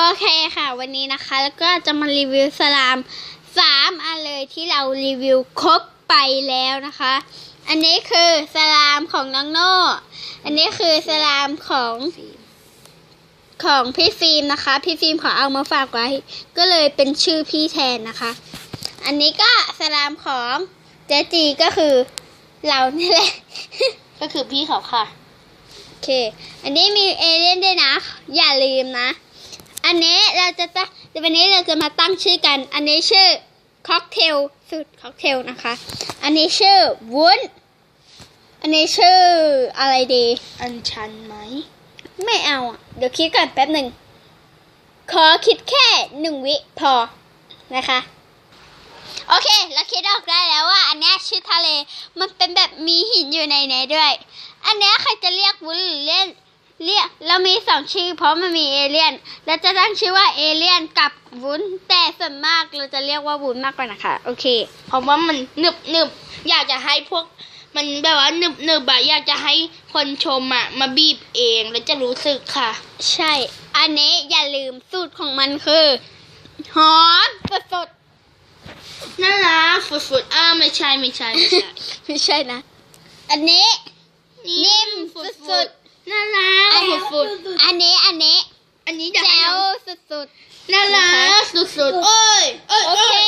โอเคค่ะ วันนี้นะคะ แล้วก็จะมารีวิวสลามสามอันเลยที่เรารีวิวครบไปแล้วนะคะ อันนี้คือสลามของน้องโน่อันนี้คือสลามของของพี่ฟิล์มนะคะ พี่ฟิล์มขอเอามาฝากไว้ ก็เลยเป็นชื่อพี่แทนนะคะ อันนี้ก็สลามของเจจีก็คือเรานี่แหละ ก็คือพี่เขาค่ะ โอเค อันนี้มีเอเลี่ยนด้วยนะ อย่าลืมนะ อันนี้เราจะตั้งวันนี้เราจะมาตั้งชื่อกัน อันนี้ชื่อค็อกเทลสูตรค็อกเทลนะคะ อันนี้ชื่อวุ้น อันนี้ชื่ออะไรดี อันชันไหม ไม่เอาอะ เดี๋ยวคิดก่อนแป๊บหนึ่ง ขอคิดแค่หนึ่งวิพอนะคะ โอเค เราคิดออกได้แล้วว่า อันเนี้ยชื่อทะเล มันเป็นแบบมีหินอยู่ในเนี้ด้วย อันเนี้ยใครจะเรียกวุ้นหรือ เรียกเรียกเรามีสองชื่อเพราะมันมีเอเลี่ยนเราจะตั้งชื่อว่าเอเลี่ยนกับวุ้นแต่ส่วนมากเราจะเรียกว่าวุ้นมากกว่านะคะโอเค เพราะว่ามันหนึบหนึบอยากจะให้พวก มันแบบว่าหนึบหนึบอะอยากจะให้คนชมอะมาบีบเองแล้วจะรู้สึกค่ะ ใช่ อันนี้อย่าลืมสูตรของมันคือหอมสดน่ารักฝุดๆอ้าวไม่ใช่ไม่ใช่ไม่ใช่ๆไม่ใช่นะ อันนี้นิ่มสุดๆน่ารัก อันฝุดอันนี้อันนี้ ๆ อันนี้จะแจ๋ให้วน้องสุดน่ารักสุดๆโอ้ยเอ้ยๆโอเอ้เคยแค่นี้แหละเจอกันใหม่สับค